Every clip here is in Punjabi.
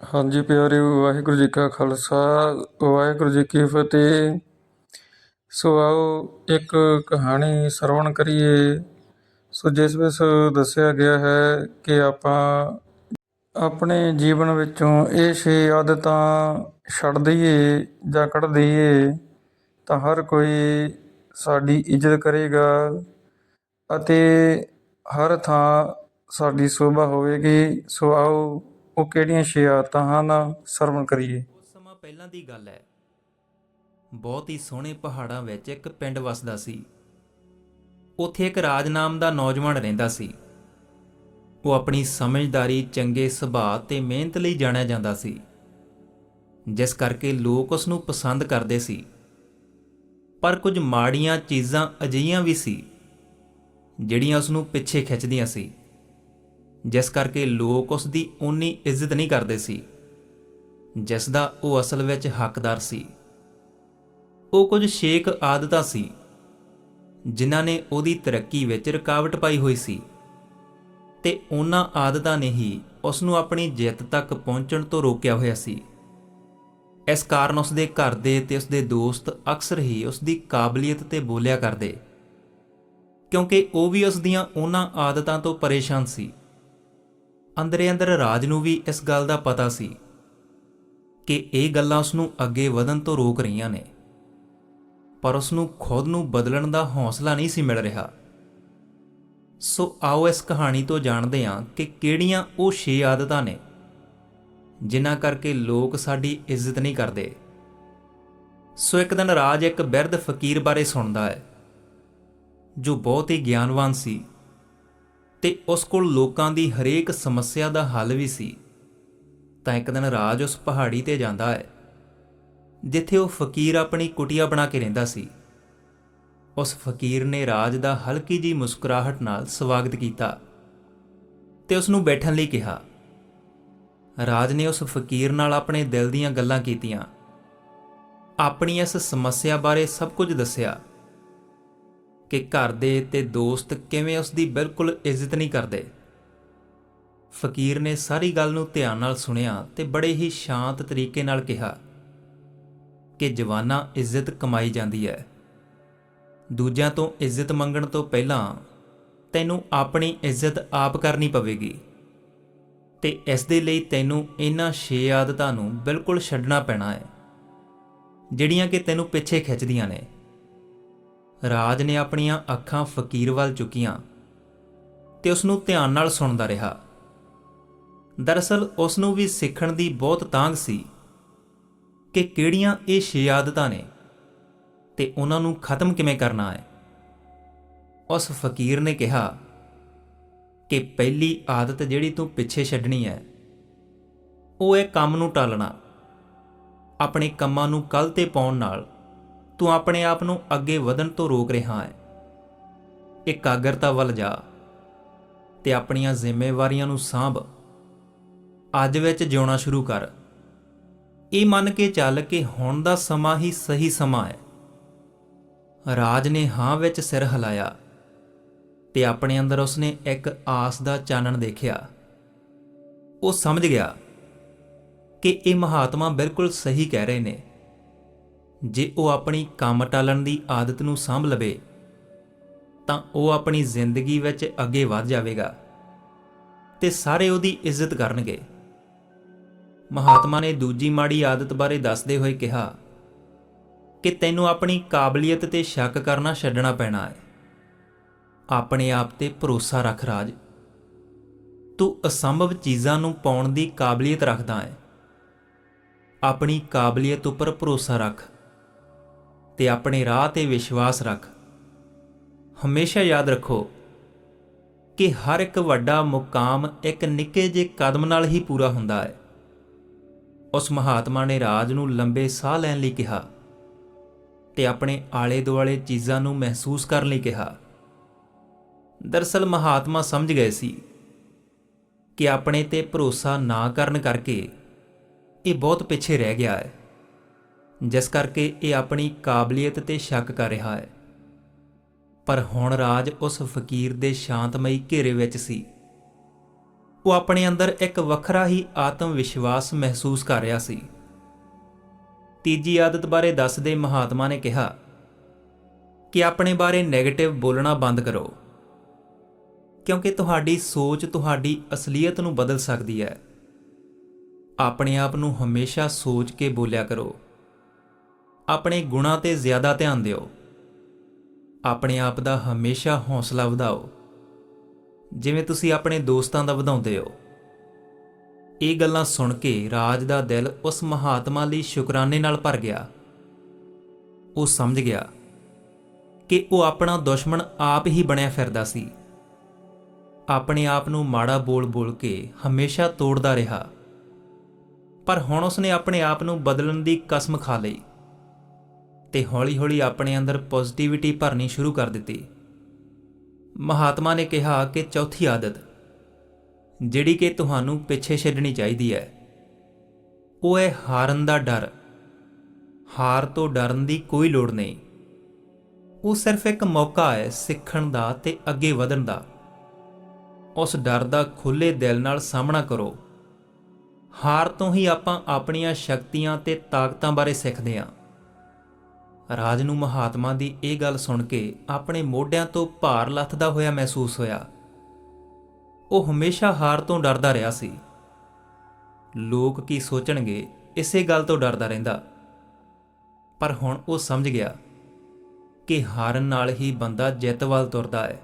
ਹਾਂਜੀ ਪਿਆਰੇ ਵਾਹਿਗੁਰੂ ਜੀ ਕਾ ਖਾਲਸਾ, ਵਾਹਿਗੁਰੂ ਜੀ ਕੀ ਫਤਿਹ। ਸੋ ਆਓ ਇੱਕ ਕਹਾਣੀ ਸਰਵਣ ਕਰੀਏ। ਸੋ ਜਿਸ ਵਿੱਚ ਦੱਸਿਆ ਗਿਆ ਹੈ ਕਿ ਆਪਾਂ ਆਪਣੇ ਜੀਵਨ ਵਿੱਚੋਂ ਇਹ ਛੇ ਆਦਤਾਂ ਛੱਡ ਦਈਏ ਜਾਂ ਕੱਢ ਦਈਏ, ਤਾਂ ਹਰ ਕੋਈ ਸਾਡੀ ਇੱਜ਼ਤ ਕਰੇਗਾ ਅਤੇ ਹਰ ਥਾਂ ਸਾਡੀ ਸੋਭਾ ਹੋਵੇਗੀ। ਸੋ ਆਓ ਉਹ ਕਿਹੜੀਆਂ ਛੇ ਆਦਤਾਂ ਹਨ? ਸਰਵਣ ਕਰੀਏ। ਉਸ ਸਮਾਂ ਪਹਿਲਾਂ ਦੀ ਗੱਲ ਹੈ। ਬਹੁਤ ਹੀ ਸੋਹਣੇ ਪਹਾੜਾਂ ਵਿੱਚ ਇੱਕ ਪਿੰਡ ਵਸਦਾ ਸੀ। ਉੱਥੇ ਇੱਕ ਰਾਜ ਨਾਮ ਦਾ ਨੌਜਵਾਨ ਰਹਿੰਦਾ ਸੀ। ਉਹ ਆਪਣੀ ਸਮਝਦਾਰੀ, ਚੰਗੇ ਸੁਭਾਅ ਤੇ ਮਿਹਨਤ ਲਈ ਜਾਣਿਆ ਜਾਂਦਾ ਸੀ। ਜਿਸ ਕਰਕੇ ਲੋਕ ਉਸ ਨੂੰ ਪਸੰਦ ਕਰਦੇ ਸੀ। ਪਰ ਕੁਝ ਮਾੜੀਆਂ ਚੀਜ਼ਾਂ ਅਜਿਹੀਆਂ ਵੀ ਸੀ, ਜਿਹੜੀਆਂ ਉਸ ਨੂੰ ਪਿੱਛੇ ਖਿੱਚਦੀਆਂ ਸੀ। ਜਿਸ ਕਰਕੇ ਲੋਕ ਉਸ ਦੀ ਓਨੀ ਇੱਜ਼ਤ ਨਹੀਂ ਕਰਦੇ ਸੀ, ਜਿਸ ਦਾ ਉਹ ਅਸਲ ਵਿੱਚ ਹੱਕਦਾਰ ਸੀ। ਉਹ ਕੁਝ ਸ਼ੇਕ ਆਦਤਾਂ ਸੀ, ਜਿਨ੍ਹਾਂ ਨੇ ਉਹਦੀ ਤਰੱਕੀ ਵਿੱਚ ਰੁਕਾਵਟ ਪਾਈ ਹੋਈ ਸੀ ਤੇ ਉਹਨਾਂ ਆਦਤਾਂ ਨੇ ਹੀ ਉਸ ਨੂੰ ਆਪਣੀ ਜਿੱਤ ਤੱਕ ਪਹੁੰਚਣ ਤੋਂ ਰੋਕਿਆ ਹੋਇਆ ਸੀ। ਇਸ ਕਾਰਨ ਉਸ ਦੇ ਘਰ ਦੇ ਤੇ ਉਸ ਦੇ ਦੋਸਤ ਅਕਸਰ ਹੀ ਉਸ ਦੀ ਕਾਬਲੀਅਤ ਤੇ ਬੋਲਿਆ ਕਰਦੇ, ਕਿਉਂਕਿ ਉਹ ਵੀ ਉਸ ਦੀਆਂ ਉਹਨਾਂ ਆਦਤਾਂ ਤੋਂ ਪਰੇਸ਼ਾਨ ਸੀ। ਅੰਦਰੇ ਅੰਦਰ ਰਾਜ ਨੂੰ ਵੀ ਇਸ ਗੱਲ ਦਾ ਪਤਾ ਸੀ ਕਿ ਇਹ ਗੱਲਾਂ ਉਸ ਨੂੰ ਅੱਗੇ ਵਧਣ ਤੋਂ ਰੋਕ ਰਹੀਆਂ ਨੇ। ਪਰ ਉਸ ਨੂੰ ਖੁਦ ਨੂੰ ਬਦਲਣ ਦਾ ਹੌਸਲਾ ਨਹੀਂ ਸੀ ਮਿਲ ਰਿਹਾ। ਸੋ ਆਓ ਇਸ ਕਹਾਣੀ ਤੋਂ ਜਾਣਦੇ ਹਾਂ ਕਿ ਕਿਹੜੀਆਂ ਉਹ ਛੇ ਆਦਤਾਂ ਨੇ ਜਿਨ੍ਹਾਂ ਕਰਕੇ ਲੋਕ ਸਾਡੀ ਇੱਜ਼ਤ ਨਹੀਂ ਕਰਦੇ। ਸੋ ਇੱਕ ਦਿਨ ਰਾਜ ਇੱਕ ਬਿਰਧ ਫਕੀਰ ਬਾਰੇ ਸੁਣਦਾ ਹੈ, ਜੋ ਬਹੁਤ ਹੀ ਗਿਆਨਵਾਨ ਸੀ। ਤੇ ਉਸ ਕੋਲ ਲੋਕਾਂ ਦੀ ਹਰੇਕ ਸਮੱਸਿਆ ਦਾ ਹੱਲ ਵੀ ਸੀ। ਤਾਂ ਇੱਕ ਦਿਨ ਰਾਜ ਉਸ ਪਹਾੜੀ ਤੇ ਜਾਂਦਾ ਹੈ, ਜਿੱਥੇ ਉਹ ਫਕੀਰ ਆਪਣੀ ਕੁਟੀਆ ਬਣਾ ਕੇ ਰਹਿੰਦਾ ਸੀ। ਉਸ ਫਕੀਰ ਨੇ ਰਾਜ ਦਾ ਹਲਕੀ ਜੀ ਮੁਸਕਰਾਹਟ ਨਾਲ ਸਵਾਗਤ ਕੀਤਾ ਤੇ ਉਸ ਨੂੰ ਬੈਠਣ ਲਈ ਕਿਹਾ। ਰਾਜ ਨੇ ਉਸ ਫਕੀਰ ਨਾਲ ਆਪਣੇ ਦਿਲ ਦੀਆਂ ਗੱਲਾਂ ਕੀਤੀਆਂ। ਆਪਣੀ ਇਸ ਸਮੱਸਿਆ ਬਾਰੇ ਸਭ ਕੁਝ ਦੱਸਿਆ। ਕਿ ਘਰ ਦੇ ਤੇ ਦੋਸਤ ਕਿਵੇਂ ਉਸ ਦੀ ਬਿਲਕੁਲ ਇੱਜ਼ਤ ਨਹੀਂ ਕਰਦੇ। ਫਕੀਰ ਨੇ ਸਾਰੀ ਗੱਲ ਨੂੰ ਧਿਆਨ ਨਾਲ ਸੁਣਿਆ ਤੇ ਬੜੇ ਹੀ ਸ਼ਾਂਤ ਤਰੀਕੇ ਨਾਲ ਕਿਹਾ ਕਿ ਜਵਾਨਾ ਇੱਜ਼ਤ ਕਮਾਈ ਜਾਂਦੀ ਹੈ। ਦੂਜਿਆਂ ਤੋਂ ਇੱਜ਼ਤ ਮੰਗਣ ਤੋਂ ਪਹਿਲਾਂ ਤੈਨੂੰ ਆਪਣੀ ਇੱਜ਼ਤ ਆਪ ਕਰਨੀ ਪਵੇਗੀ ਤੇ ਇਸ ਦੇ ਲਈ ਤੈਨੂੰ ਇਹਨਾਂ ਛੇ ਆਦਤਾਂ ਨੂੰ ਬਿਲਕੁਲ ਛੱਡਣਾ ਪੈਣਾ ਹੈ, ਜਿਹੜੀਆਂ ਕਿ ਤੈਨੂੰ ਪਿੱਛੇ ਖਿੱਚਦੀਆਂ ਨੇ। ਰਾਜ ਨੇ ਆਪਣੀਆਂ ਅੱਖਾਂ ਫਕੀਰ ਵੱਲ ਚੁੱਕੀਆਂ ਤੇ ਉਸ ਨੂੰ ਧਿਆਨ ਨਾਲ ਸੁਣਦਾ ਰਿਹਾ। ਦਰਅਸਲ ਉਸ ਨੂੰ ਵੀ ਸਿੱਖਣ ਦੀ ਬਹੁਤ ਤਾਂਘ ਸੀ ਕਿ ਕਿਹੜੀਆਂ ਇਹ ਛੇ ਆਦਤਾਂ ਨੇ ਤੇ ਉਹਨਾਂ ਨੂੰ ਖਤਮ ਕਿਵੇਂ ਕਰਨਾ ਹੈ। ਉਸ ਫਕੀਰ ਨੇ ਕਿਹਾ ਕਿ ਪਹਿਲੀ ਆਦਤ ਜਿਹੜੀ ਤੂੰ ਪਿੱਛੇ ਛੱਡਣੀ ਹੈ, ਉਹ ਹੈ ਕੰਮ ਨੂੰ ਟਾਲਣਾ, ਆਪਣੇ ਕੰਮਾਂ ਨੂੰ ਕੱਲ ਤੇ ਪਾਉਣ ਨਾਲ। ਤੂੰ ਆਪਣੇ ਆਪ ਨੂੰ ਅੱਗੇ ਵਧਣ ਤੋਂ ਰੋਕ ਰਿਹਾ ਹੈ। ਇਕਾਗਰਤਾ ਵੱਲ ਜਾ ਤੇ ਆਪਣੀਆਂ ਜ਼ਿੰਮੇਵਾਰੀਆਂ ਨੂੰ ਸਾਂਭ। ਅੱਜ ਵਿੱਚ ਜਿਉਣਾ ਸ਼ੁਰੂ ਕਰ। ਇਹ ਮੰਨ ਕੇ ਚੱਲ ਕਿ ਹੁਣ ਦਾ ਸਮਾਂ ਹੀ ਸਹੀ ਸਮਾਂ ਹੈ। ਰਾਜ ਨੇ ਹਾਂ ਵਿੱਚ ਸਿਰ ਹਿਲਾਇਆ ਤੇ ਆਪਣੇ ਅੰਦਰ ਉਸਨੇ ਇੱਕ ਆਸ ਦਾ ਚਾਨਣ ਦੇਖਿਆ। ਉਹ ਸਮਝ ਗਿਆ ਕਿ ਇਹ ਮਹਾਤਮਾ ਬਿਲਕੁਲ ਸਹੀ ਕਹਿ ਰਹੇ ਨੇ। ਜੇ ਉਹ ਆਪਣੀ ਕੰਮ ਟਾਲਣ ਦੀ ਆਦਤ ਨੂੰ ਸਾਂਭ ਲਵੇ, ਤਾਂ ਉਹ ਆਪਣੀ ਜ਼ਿੰਦਗੀ ਵਿੱਚ ਅੱਗੇ ਵਧ ਜਾਵੇਗਾ ਤੇ ਸਾਰੇ ਉਹਦੀ ਇੱਜ਼ਤ ਕਰਨਗੇ। ਮਹਾਤਮਾ ਨੇ ਦੂਜੀ ਮਾੜੀ ਆਦਤ ਬਾਰੇ ਦੱਸਦੇ ਹੋਏ ਕਿਹਾ ਕਿ ਤੈਨੂੰ ਆਪਣੀ ਕਾਬਲੀਅਤ ਤੇ ਸ਼ੱਕ ਕਰਨਾ ਛੱਡਣਾ ਪੈਣਾ ਹੈ। ਆਪਣੇ ਆਪ ਤੇ ਭਰੋਸਾ ਰੱਖ ਰਾਜ। ਤੂੰ ਅਸੰਭਵ ਚੀਜ਼ਾਂ ਨੂੰ ਪਾਉਣ ਦੀ ਕਾਬਲੀਅਤ ਰੱਖਦਾ ਹੈ। ਆਪਣੀ ਕਾਬਲੀਅਤ ਉੱਪਰ ਭਰੋਸਾ ਰੱਖ। ਤੇ ਆਪਣੇ ਰਾਹ ਤੇ ਵਿਸ਼ਵਾਸ ਰੱਖ। ਹਮੇਸ਼ਾ ਯਾਦ ਰੱਖੋ ਕਿ ਹਰ ਇੱਕ ਵੱਡਾ ਮੁਕਾਮ ਇੱਕ ਨਿੱਕੇ ਜਿਹੇ ਕਦਮ ਨਾਲ ਹੀ ਪੂਰਾ ਹੁੰਦਾ ਹੈ। ਉਸ ਮਹਾਤਮਾ ਨੇ ਰਾਜ ਨੂੰ ਲੰਬੇ ਸਾਹ ਲੈਣ ਲਈ ਕਿਹਾ ਤੇ ਆਪਣੇ ਆਲੇ ਦੁਆਲੇ ਚੀਜ਼ਾਂ ਨੂੰ ਮਹਿਸੂਸ ਕਰਨ ਲਈ ਕਿਹਾ। ਦਰਸਲ ਮਹਾਤਮਾ ਸਮਝ ਗਏ ਸੀ ਕਿ ਆਪਣੇ ਤੇ ਭਰੋਸਾ ਨਾ ਕਰਨ ਕਰਕੇ ਇਹ ਬਹੁਤ ਪਿੱਛੇ ਰਹਿ ਗਿਆ ਹੈ। ਜਿਸ ਕਰਕੇ ਇਹ ਆਪਣੀ ਕਾਬਲੀਅਤ ਤੇ ਸ਼ੱਕ ਕਰ ਰਿਹਾ ਹੈ। ਪਰ ਹੁਣ ਰਾਜ ਉਸ ਫਕੀਰ ਦੇ ਸ਼ਾਂਤਮਈ ਘੇਰੇ ਵਿੱਚ ਸੀ। ਉਹ ਆਪਣੇ ਅੰਦਰ ਇੱਕ ਵੱਖਰਾ ਹੀ ਆਤਮ ਵਿਸ਼ਵਾਸ ਮਹਿਸੂਸ ਕਰ ਰਿਹਾ ਸੀ। ਤੀਜੀ ਆਦਤ ਬਾਰੇ ਦੱਸਦੇ ਮਹਾਤਮਾ ਨੇ ਕਿਹਾ ਕਿ ਆਪਣੇ ਬਾਰੇ 네ਗੇਟਿਵ ਬੋਲਣਾ ਬੰਦ ਕਰੋ। ਕਿਉਂਕਿ ਤੁਹਾਡੀ ਸੋਚ, ਤੁਹਾਡੀ ਅਸਲੀਅਤ ਨੂੰ ਬਦਲ ਸਕਦੀ ਹੈ। ਆਪਣੇ ਆਪ ਨੂੰ ਹਮੇਸ਼ਾ ਸੋਚ ਕੇ ਬੋਲਿਆ ਕਰੋ। ਆਪਣੇ ਗੁਣਾਂ ਤੇ ਜ਼ਿਆਦਾ ਧਿਆਨ ਦਿਓ। ਆਪਣੇ ਆਪ ਦਾ ਹਮੇਸ਼ਾ ਹੌਸਲਾ ਵਧਾਓ। ਜਿਵੇਂ ਤੁਸੀਂ ਆਪਣੇ ਦੋਸਤਾਂ ਦਾ ਵਧਾਉਂਦੇ ਹੋ। ਇਹ ਗੱਲਾਂ ਸੁਣ ਕੇ ਰਾਜ ਦਾ ਦਿਲ ਉਸ ਮਹਾਤਮਾ ਲਈ ਸ਼ੁਕਰਾਨੇ ਨਾਲ ਭਰ ਗਿਆ। ਉਹ ਸਮਝ ਗਿਆ ਕਿ ਉਹ ਆਪਣਾ ਦੁਸ਼ਮਣ ਆਪ ਹੀ ਬਣਿਆ ਫਿਰਦਾ ਸੀ। ਆਪਣੇ ਆਪ ਨੂੰ ਮਾੜਾ ਬੋਲ-ਬੋਲ ਕੇ ਹਮੇਸ਼ਾ ਤੋੜਦਾ ਰਿਹਾ। ਪਰ ਹੁਣ ਉਸਨੇ ਆਪਣੇ ਆਪ ਨੂੰ ਬਦਲਣ ਦੀ ਕਸਮ ਖਾ ਲਈ। ਤੇ ਹੌਲੀ-ਹੌਲੀ ਆਪਣੇ ਅੰਦਰ ਪੋਜ਼ਿਟਿਵਿਟੀ ਭਰਨੀ ਸ਼ੁਰੂ ਕਰ ਦਿੱਤੀ। ਮਹਾਤਮਾ ਨੇ ਕਿਹਾ ਕਿ ਚੌਥੀ ਆਦਤ, ਜਿਹੜੀ ਕਿ ਤੁਹਾਨੂੰ ਪਿੱਛੇ ਛੱਡਣੀ ਚਾਹੀਦੀ ਹੈ, ਉਹ ਹੈ ਹਾਰਨ ਦਾ ਡਰ। ਹਾਰ ਤੋਂ ਡਰਨ ਦੀ ਕੋਈ ਲੋੜ ਨਹੀਂ। ਉਹ ਸਿਰਫ ਇੱਕ ਮੌਕਾ ਹੈ ਸਿੱਖਣ ਦਾ ਤੇ ਅੱਗੇ ਵਧਣ ਦਾ। ਉਸ ਡਰ ਦਾ ਖੁੱਲੇ ਦਿਲ ਨਾਲ ਸਾਹਮਣਾ ਕਰੋ। ਹਾਰ ਤੋਂ ਹੀ ਆਪਾਂ ਆਪਣੀਆਂ ਸ਼ਕਤੀਆਂ ਤੇ ਤਾਕਤਾਂ ਬਾਰੇ ਸਿੱਖਦੇ ਹਾਂ। ਰਾਜ ਨੂੰ ਮਹਾਤਮਾ ਦੀ ਇਹ ਗੱਲ ਸੁਣ ਕੇ ਆਪਣੇ ਮੋਢਿਆਂ ਤੋਂ ਭਾਰ ਲੱਥਦਾ ਹੋਇਆ ਮਹਿਸੂਸ ਹੋਇਆ। ਉਹ ਹਮੇਸ਼ਾ ਹਾਰ ਤੋਂ ਡਰਦਾ ਰਿਹਾ ਸੀ। ਲੋਕ ਕੀ ਸੋਚਣਗੇ, ਇਸੇ ਗੱਲ ਤੋਂ ਡਰਦਾ ਰਹਿੰਦਾ। ਪਰ ਹੁਣ ਉਹ ਸਮਝ ਗਿਆ ਕਿ ਹਾਰਨ ਨਾਲ ਹੀ ਬੰਦਾ ਜਿੱਤ ਵੱਲ ਤੁਰਦਾ ਹੈ।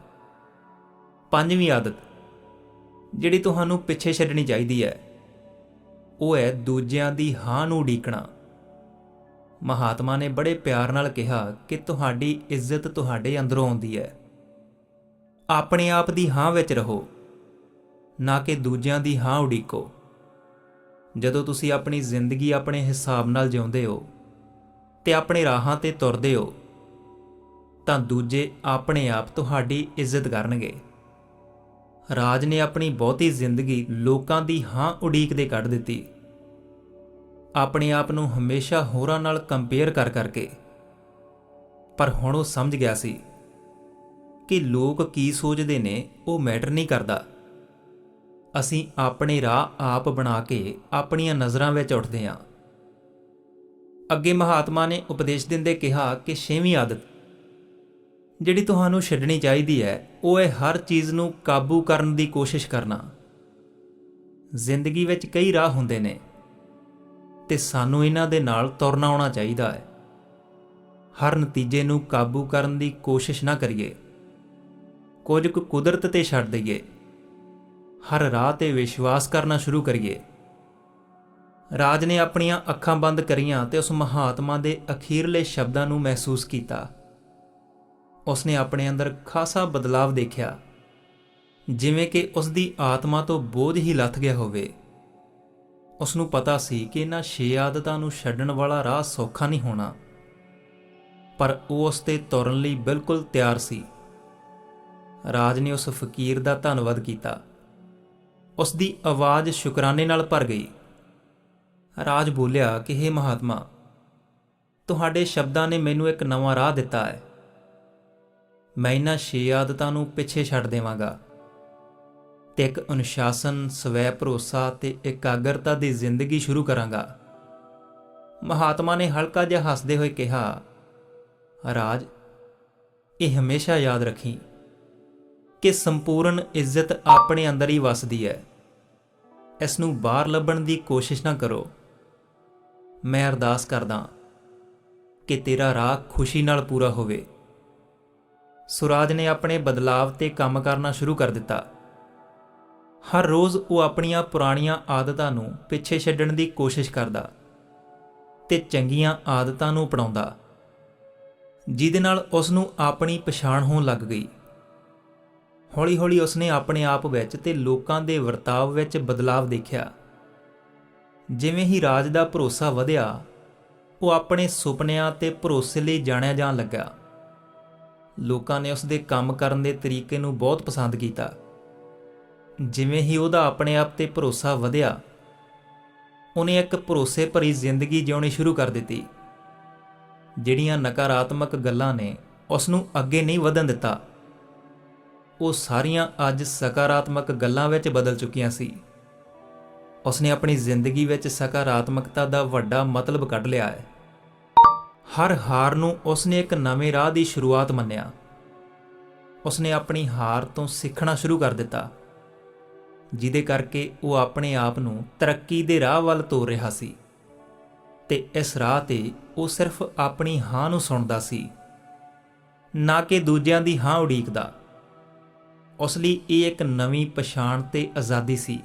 ਪੰਜਵੀਂ ਆਦਤ, ਜਿਹੜੀ ਤੁਹਾਨੂੰ ਪਿੱਛੇ ਛੱਡਣੀ ਚਾਹੀਦੀ ਹੈ, ਉਹ ਹੈ ਦੂਜਿਆਂ ਦੀ ਹਾਂ ਨੂੰ ਉਡੀਕਣਾ। ਮਹਾਤਮਾ ਨੇ ਬੜੇ ਪਿਆਰ ਨਾਲ ਕਿਹਾ ਕਿ ਤੁਹਾਡੀ ਇੱਜ਼ਤ ਤੁਹਾਡੇ ਅੰਦਰੋਂ ਆਉਂਦੀ ਹੈ। ਆਪਣੇ ਆਪ ਦੀ ਹਾਂ ਵਿੱਚ ਰਹੋ, ਨਾ ਕਿ ਦੂਜਿਆਂ ਦੀ ਹਾਂ ਉਡੀਕੋ। ਜਦੋਂ ਤੁਸੀਂ ਆਪਣੀ ਜ਼ਿੰਦਗੀ ਆਪਣੇ ਹਿਸਾਬ ਨਾਲ ਜਿਉਂਦੇ ਹੋ ਤੇ ਆਪਣੇ ਰਾਹਾਂ ਤੇ ਤੁਰਦੇ ਹੋ, ਤਾਂ ਦੂਜੇ ਆਪਣੇ ਆਪ ਤੁਹਾਡੀ ਇੱਜ਼ਤ ਕਰਨਗੇ। ਰਾਜ ਨੇ ਆਪਣੀ ਬਹੁਤੀ ਜ਼ਿੰਦਗੀ ਲੋਕਾਂ ਦੀ ਹਾਂ ਉਡੀਕ ਦੇ ਕੱਢ ਦਿੱਤੀ। ਆਪਣੇ ਆਪ ਨੂੰ ਹਮੇਸ਼ਾ ਹੋਰਾਂ ਨਾਲ ਕੰਪੇਅਰ ਕਰ ਕਰਕੇ। ਪਰ ਹੁਣ ਉਹ ਸਮਝ ਗਿਆ ਸੀ ਕਿ ਲੋਕ ਕੀ ਸੋਚਦੇ ਨੇ, ਉਹ ਮੈਟਰ ਨਹੀਂ ਕਰਦਾ। ਅਸੀਂ ਆਪਣੇ ਰਾਹ ਆਪ ਬਣਾ ਕੇ ਆਪਣੀਆਂ ਨਜ਼ਰਾਂ ਵਿੱਚ ਉੱਠਦੇ ਹਾਂ। ਅੱਗੇ ਮਹਾਤਮਾ ਨੇ ਉਪਦੇਸ਼ ਦਿੰਦੇ ਕਿਹਾ ਕਿ ਛੇਵੀਂ ਆਦਤ ਜਿਹੜੀ ਤੁਹਾਨੂੰ ਛੱਡਣੀ ਚਾਹੀਦੀ ਹੈ, ਉਹ ਹੈ ਹਰ ਚੀਜ਼ ਨੂੰ ਕਾਬੂ ਕਰਨ ਦੀ ਕੋਸ਼ਿਸ਼ ਕਰਨਾ। ਜ਼ਿੰਦਗੀ ਵਿੱਚ ਕਈ ਰਾਹ ਹੁੰਦੇ ਨੇ। ਤੇ ਸਾਨੂੰ ਇਹਨਾਂ ਦੇ ਨਾਲ ਤੁਰਨਾ ਆਉਣਾ ਚਾਹੀਦਾ ਹੈ। ਹਰ ਨਤੀਜੇ ਨੂੰ ਕਾਬੂ ਕਰਨ ਦੀ ਕੋਸ਼ਿਸ਼ ਨਾ ਕਰੀਏ। ਕੁਝ ਕੁ ਕੁਦਰਤ ਤੇ ਛੱਡ ਦਈਏ। ਹਰ ਰਾਹ ਤੇ ਵਿਸ਼ਵਾਸ ਕਰਨਾ ਸ਼ੁਰੂ ਕਰੀਏ। ਰਾਜ ਨੇ ਆਪਣੀਆਂ ਅੱਖਾਂ ਬੰਦ ਕਰੀਆਂ ਤੇ ਉਸ ਮਹਾਤਮਾ ਦੇ ਅਖੀਰਲੇ ਸ਼ਬਦਾਂ ਨੂੰ ਮਹਿਸੂਸ ਕੀਤਾ। ਉਸਨੇ ਆਪਣੇ ਅੰਦਰ ਖਾਸਾ ਬਦਲਾਵ ਦੇਖਿਆ। ਜਿਵੇਂ ਕਿ ਉਸ ਦੀ ਆਤਮਾ ਤੋਂ ਬੋਝ ਹੀ ਲੱਥ ਗਿਆ ਹੋਵੇ। ਉਸ ਨੂੰ ਪਤਾ ਸੀ ਕਿ ਇਹਨਾਂ ਛੇ ਆਦਤਾਂ ਨੂੰ ਛੱਡਣ ਵਾਲਾ ਰਾਹ ਸੌਖਾ ਨਹੀਂ ਹੋਣਾ। ਪਰ ਉਹ ਉਸ ਤੇ ਤੁਰਨ ਲਈ ਬਿਲਕੁਲ ਤਿਆਰ ਸੀ। ਰਾਜ ਨੇ ਉਸ ਫਕੀਰ ਦਾ ਧੰਨਵਾਦ ਕੀਤਾ। ਉਸ ਦੀ ਆਵਾਜ਼ ਸ਼ੁਕਰਾਨੇ ਨਾਲ ਭਰ ਗਈ। ਰਾਜ ਬੋਲਿਆ ਕਿ हे ਮਹਾਤਮਾ, ਤੁਹਾਡੇ ਸ਼ਬਦਾਂ ਨੇ ਮੈਨੂੰ ਇੱਕ ਨਵਾਂ ਰਾਹ ਦਿੱਤਾ ਹੈ। ਮੈਂ ਇਹਨਾਂ ਛੇ ਆਦਤਾਂ ਨੂੰ ਪਿੱਛੇ ਛੱਡ ਦੇਵਾਂਗਾ। ਤੇ ਇੱਕ ਅਨੁਸ਼ਾਸਨ, ਸਵੈ ਭਰੋਸਾ ਤੇ ਇਕਾਗਰਤਾ ਦੀ ਜ਼ਿੰਦਗੀ ਸ਼ੁਰੂ ਕਰਾਂਗਾ। ਮਹਾਤਮਾ ਨੇ ਹਲਕਾ ਜਿਹਾ ਹੱਸਦੇ ਹੋਏ ਕਿਹਾ, ਰਾਜ, ਇਹ ਹਮੇਸ਼ਾ ਯਾਦ ਰੱਖੀ ਕਿ ਸੰਪੂਰਨ ਇੱਜ਼ਤ ਆਪਣੇ ਅੰਦਰ ਹੀ ਵਸਦੀ ਹੈ। ਇਸ ਨੂੰ ਬਾਹਰ ਲੱਭਣ ਦੀ ਕੋਸ਼ਿਸ਼ ਨਾ ਕਰੋ। ਮੈਂ ਅਰਦਾਸ ਕਰਦਾ ਕਿ ਤੇਰਾ ਰਾਹ ਖੁਸ਼ੀ ਨਾਲ ਪੂਰਾ ਹੋਵੇ। ਸੁਰਾਜ ਨੇ ਆਪਣੇ ਬਦਲਾਵ ਤੇ ਕੰਮ ਕਰਨਾ ਸ਼ੁਰੂ ਕਰ ਦਿੱਤਾ। ਹਰ ਰੋਜ਼ ਉਹ ਆਪਣੀਆਂ ਪੁਰਾਣੀਆਂ ਆਦਤਾਂ ਨੂੰ ਪਿੱਛੇ ਛੱਡਣ ਦੀ ਕੋਸ਼ਿਸ਼ ਕਰਦਾ ਤੇ ਚੰਗੀਆਂ ਆਦਤਾਂ ਨੂੰ ਅਪਣਾਉਂਦਾ, ਜਿਹਦੇ ਨਾਲ ਉਸ ਨੂੰ ਆਪਣੀ ਪਛਾਣ ਹੋਣ ਲੱਗ ਗਈ। ਹੌਲੀ-ਹੌਲੀ ਉਸਨੇ ਆਪਣੇ ਆਪ ਵਿੱਚ ਤੇ ਲੋਕਾਂ ਦੇ ਵਰਤਾਵ ਵਿੱਚ ਬਦਲਾਵ ਦੇਖਿਆ। ਜਿਵੇਂ ਹੀ ਰਾਜ ਦਾ ਭਰੋਸਾ ਵਧਿਆ, ਉਹ ਆਪਣੇ ਸੁਪਨਿਆਂ ਤੇ ਭਰੋਸੇ ਲਈ ਜਾਣਿਆ ਜਾਣ ਲੱਗਾ ਲੋਕਾਂ ਨੇ ਉਸ ਦੇ ਕੰਮ ਕਰਨ ਦੇ ਤਰੀਕੇ ਨੂੰ ਬਹੁਤ ਪਸੰਦ ਕੀਤਾ। ਜਿਵੇਂ ਹੀ ਉਹਦਾ ਆਪਣੇ ਆਪ ਤੇ ਭਰੋਸਾ ਵਧਿਆ, ਉਹਨੇ ਇੱਕ ਭਰੋਸੇ ਭਰੀ ਜ਼ਿੰਦਗੀ ਜਿਉਣੀ ਸ਼ੁਰੂ ਕਰ ਦਿੱਤੀ। ਜਿਹੜੀਆਂ ਨਕਾਰਾਤਮਕ ਗੱਲਾਂ ਨੇ ਉਸ ਨੂੰ ਅੱਗੇ ਨਹੀਂ ਵਧਣ ਦਿੱਤਾ। ਉਹ ਸਾਰੀਆਂ ਅੱਜ ਸਕਾਰਾਤਮਕ ਗੱਲਾਂ ਵਿੱਚ ਬਦਲ ਚੁੱਕੀਆਂ ਸੀ। ਉਸਨੇ ਆਪਣੀ ਜ਼ਿੰਦਗੀ ਵਿੱਚ ਸਕਾਰਾਤਮਕਤਾ ਦਾ ਵੱਡਾ ਮਤਲਬ ਕੱਢ ਲਿਆ ਹੈ। ਹਰ ਹਾਰ ਨੂੰ ਉਸਨੇ ਇੱਕ ਨਵੇਂ ਰਾਹ ਦੀ ਸ਼ੁਰੂਆਤ ਮੰਨਿਆ। ਉਸਨੇ ਆਪਣੀ ਹਾਰ ਤੋਂ ਸਿੱਖਣਾ ਸ਼ੁਰੂ ਕਰ ਦਿੱਤਾ। ਜਿਹਦੇ ਕਰਕੇ ਉਹ ਆਪਣੇ ਆਪ ਨੂੰ ਤਰੱਕੀ ਦੇ ਰਾਹ ਵੱਲ ਤੋਰ ਰਿਹਾ ਸੀ। ਤੇ ਇਸ ਰਾਹ ਤੇ ਉਹ ਸਿਰਫ ਆਪਣੀ ਹਾਂ ਨੂੰ ਸੁਣਦਾ ਸੀ, ਨਾ ਕਿ ਦੂਜਿਆਂ ਦੀ ਹਾਂ ਉਡੀਕਦਾ। ਉਸ ਲਈ ਇਹ ਇੱਕ ਨਵੀਂ ਪਛਾਣ ਤੇ ਆਜ਼ਾਦੀ ਸੀ।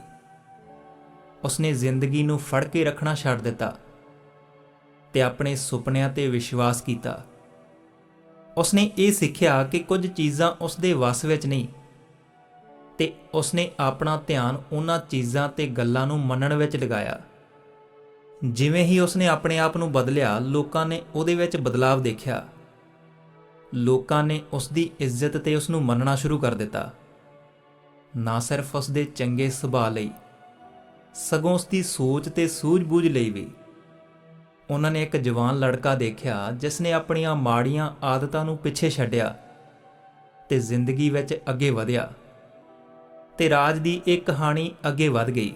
ਉਸਨੇ ਜ਼ਿੰਦਗੀ ਨੂੰ ਫੜ ਕੇ ਰੱਖਣਾ ਛੱਡ ਦਿੱਤਾ ਤੇ ਆਪਣੇ ਸੁਪਨਿਆਂ ਤੇ ਵਿਸ਼ਵਾਸ ਕੀਤਾ। ਉਸਨੇ ਇਹ ਸਿੱਖਿਆ ਕਿ ਕੁਝ ਚੀਜ਼ਾਂ ਉਸਦੇ ਵੱਸ ਵਿੱਚ ਨਹੀਂ ਤੇ ਉਸਨੇ ਆਪਣਾ ਧਿਆਨ ਉਹਨਾਂ ਚੀਜ਼ਾਂ ਤੇ ਗੱਲਾਂ ਨੂੰ ਮੰਨਣ ਵਿੱਚ ਲਗਾਇਆ। ਜਿਵੇਂ ਹੀ ਉਸਨੇ ਆਪਣੇ ਆਪ ਨੂੰ ਬਦਲਿਆ, ਲੋਕਾਂ ਨੇ ਉਹਦੇ ਵਿੱਚ ਬਦਲਾਵ ਦੇਖਿਆ। ਲੋਕਾਂ ਨੇ ਉਸ ਦੀ ਇੱਜ਼ਤ ਤੇ ਉਸ ਨੂੰ ਮੰਨਣਾ ਸ਼ੁਰੂ ਕਰ ਦਿੱਤਾ। ਨਾ ਸਿਰਫ ਉਸ ਦੇ ਚੰਗੇ ਸੁਭਾਅ ਲਈ, ਸਗੋਂ ਉਸ ਦੀ ਸੋਚ ਤੇ ਸੂਝ-ਬੂਝ ਲਈ ਵੀ। ਉਹਨਾਂ ਨੇ ਇੱਕ ਜਵਾਨ ਲੜਕਾ ਦੇਖਿਆ ਜਿਸ ਨੇ ਆਪਣੀਆਂ ਮਾੜੀਆਂ ਆਦਤਾਂ ਨੂੰ ਪਿੱਛੇ ਛੱਡਿਆ ਤੇ ਜ਼ਿੰਦਗੀ ਵਿੱਚ ਅੱਗੇ ਵਧਿਆ। ਤੇ ਰਾਜ ਦੀ ਇਹ ਕਹਾਣੀ ਅੱਗੇ ਵਧ ਗਈ।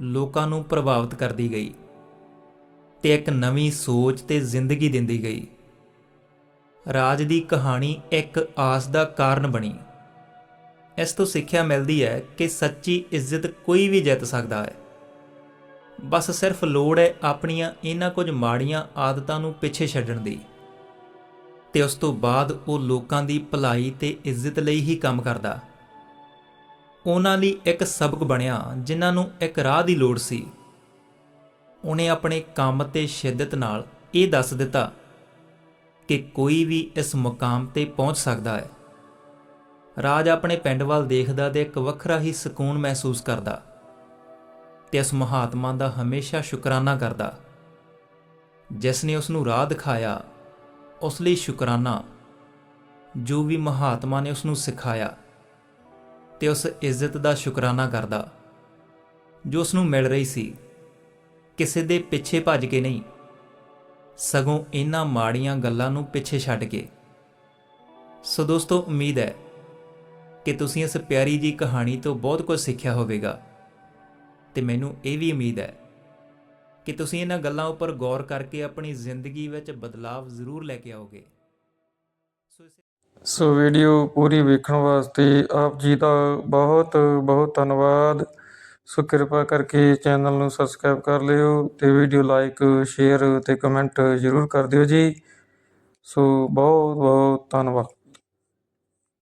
ਲੋਕਾਂ ਨੂੰ ਪ੍ਰਭਾਵਿਤ ਕਰਦੀ ਗਈ ਤੇ ਇੱਕ ਨਵੀਂ ਸੋਚ ਤੇ ਜ਼ਿੰਦਗੀ ਦਿੰਦੀ ਗਈ। ਰਾਜ ਦੀ ਕਹਾਣੀ ਇੱਕ ਆਸ ਦਾ ਕਾਰਨ ਬਣੀ। ਇਸ ਤੋਂ ਸਿੱਖਿਆ ਮਿਲਦੀ ਹੈ ਕਿ ਸੱਚੀ ਇੱਜ਼ਤ ਕੋਈ ਵੀ ਜਿੱਤ ਸਕਦਾ ਹੈ। ਬਸ ਸਿਰਫ ਲੋੜ ਹੈ ਆਪਣੀਆਂ ਇਹਨਾਂ ਕੁਝ ਮਾੜੀਆਂ ਆਦਤਾਂ ਨੂੰ ਪਿੱਛੇ ਛੱਡਣ ਦੀ। ਤੇ ਉਸ ਤੋਂ ਬਾਅਦ ਉਹ ਲੋਕਾਂ ਦੀ ਭਲਾਈ ਤੇ ਇੱਜ਼ਤ ਲਈ ਹੀ ਕੰਮ ਕਰਦਾ। ਉਹਨਾਂ ਲਈ ਇੱਕ ਸਬਕ ਬਣਿਆ ਜਿਨ੍ਹਾਂ ਨੂੰ ਇੱਕ ਰਾਹ ਦੀ ਲੋੜ ਸੀ। ਉਹਨੇ ਆਪਣੇ ਕੰਮ ਤੇ ਸ਼ਿੱਦਤ ਨਾਲ ਇਹ ਦੱਸ ਦਿੱਤਾ ਕਿ ਕੋਈ ਵੀ ਇਸ ਮੁਕਾਮ ਤੇ ਪਹੁੰਚ ਸਕਦਾ ਹੈ। ਰਾਜ ਆਪਣੇ ਪਿੰਡ ਵੱਲ ਦੇਖਦਾ ਤੇ ਇੱਕ ਵੱਖਰਾ ਹੀ ਸਕੂਨ ਮਹਿਸੂਸ ਕਰਦਾ ਤੇ ਇਸ ਮਹਾਤਮਾ ਦਾ ਹਮੇਸ਼ਾ ਸ਼ੁਕਰਾਨਾ ਕਰਦਾ। ਜਿਸ ਨੇ ਉਸ ਨੂੰ ਰਾਹ ਦਿਖਾਇਆ, ਉਸ ਲਈ ਸ਼ੁਕਰਾਨਾ ਜੋ ਵੀ ਮਹਾਤਮਾ ਨੇ ਉਸ ਨੂੰ ਸਿਖਾਇਆ। ਤੇ ਉਸ ਇੱਜ਼ਤ ਦਾ ਸ਼ੁਕਰਾਨਾ ਕਰਦਾ, ਜੋ ਉਸ ਨੂੰ ਮਿਲ ਰਹੀ ਸੀ। ਕਿਸੇ ਦੇ ਪਿੱਛੇ ਭੱਜ ਕੇ ਨਹੀਂ, ਸਗੋਂ ਇਹਨਾਂ ਮਾੜੀਆਂ ਗੱਲਾਂ ਨੂੰ ਪਿੱਛੇ ਛੱਡ ਕੇ। ਸੋ ਦੋਸਤੋ, ਉਮੀਦ ਹੈ ਕਿ ਤੁਸੀਂ ਇਸ ਪਿਆਰੀ ਜੀ ਕਹਾਣੀ ਤੋਂ ਬਹੁਤ ਕੁਝ ਸਿੱਖਿਆ ਹੋਵੇਗਾ। ਤੇ ਮੈਨੂੰ ਇਹ ਵੀ ਉਮੀਦ ਹੈ ਕਿ ਤੁਸੀਂ ਇਹਨਾਂ ਗੱਲਾਂ ਉੱਪਰ ਗੌਰ ਕਰਕੇ ਆਪਣੀ ਜ਼ਿੰਦਗੀ ਵਿੱਚ ਬਦਲਾਵ ਜ਼ਰੂਰ ਲੈ ਕੇ ਆਓਗੇ। ਸੋ ਸੋ ਵੀਡੀਓ ਪੂਰੀ ਵੇਖਣ ਵਾਸਤੇ ਆਪ ਜੀ ਦਾ ਬਹੁਤ ਬਹੁਤ ਧੰਨਵਾਦ। ਸੋ ਕਿਰਪਾ ਕਰਕੇ ਚੈਨਲ ਨੂੰ ਸਬਸਕ੍ਰਾਈਬ ਕਰ ਲਿਓ ਤੇ ਵੀਡੀਓ ਲਾਈਕ, ਸ਼ੇਅਰ ਤੇ ਕਮੈਂਟ ਜ਼ਰੂਰ ਕਰ ਦਿਓ ਜੀ। ਸੋ ਬਹੁਤ ਬਹੁਤ ਧੰਨਵਾਦ।